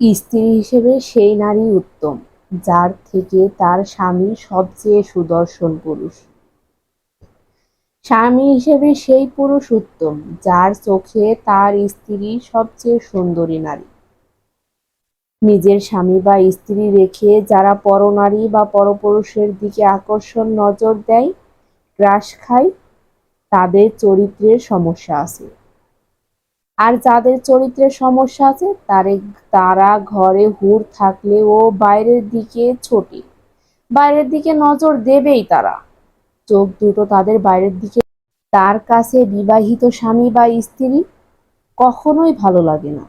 স্ত্রী হিসেবে সেই নারী উত্তম, যার থেকে তার স্বামী সবচেয়ে সুদর্শন পুরুষ। স্বামী হিসেবে সেই পুরুষ উত্তম, যার চোখে তার স্ত্রী সবচেয়ে সুন্দরী নারী। নিজের স্বামী বা স্ত্রী রেখে যারা পরনারী বা পরপুরুষের দিকে আকর্ষণ নজর দেয়, গ্রাস খায়, তাদের চরিত্রের সমস্যা আছে। আর যাদের চরিত্রের সমস্যা আছে, তারে, তারা ঘরে হুর থাকলেও বাইরের দিকে ছোটে। বাইরের দিকে নজর দেবেই তারা। চোখ দুটো তাদের বাইরের দিকে। তার কাছে বিবাহিত স্বামী বা স্ত্রী কখনোই ভালো লাগে না।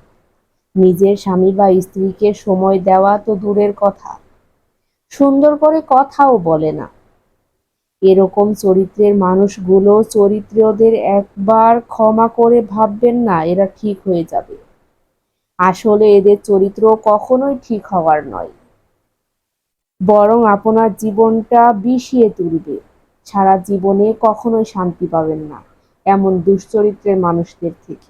নিজের স্বামী বা স্ত্রীকে সময় দেওয়া তো দূরের কথা। সুন্দর করে কথাও বলে না। এরকম চরিত্রের মানুষগুলো চরিত্রদের একবার ক্ষমা করে ভাববেন না, এরা ঠিক হয়ে যাবে। আসলে এদের চরিত্র কখনোই ঠিক হওয়ার নয়। বরং আপনার জীবনটা বিষিয়ে তুলবে। সারা জীবনে কখনোই শান্তি পাবেন না, এমন দুশ্চরিত্রের মানুষদের থেকে।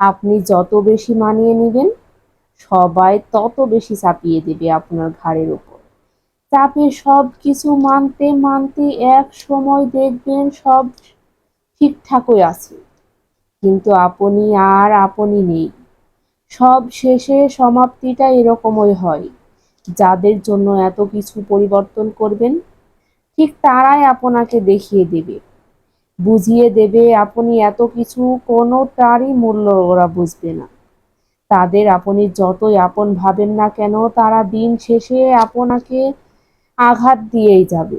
আপনি যত বেশি মানিয়ে নেবেন সবাই তত বেশি চাপিয়ে দেবে আপনার ঘাড়ের উপর। চাপে সব কিছু মানতে মানতে এক সময় দেখবেন সব ঠিকঠাকই আছে। কিন্তু আপনি আর আপনি নেই। সব শেষে সমাপ্তিটা এরকমই হয়। যাদের জন্য এত কিছু পরিবর্তন করবেন, ঠিক তারাই আপনাকে দেখিয়ে দেবে। বুঝিয়ে দেবে আপনি এত কিছু কোনোটারই মূল্য ওরা বুঝবে না। তাদের আপনি যতই আপন ভাবেন না কেন তারা দিন শেষে আপনাকে আঘাত দিয়েই যাবে।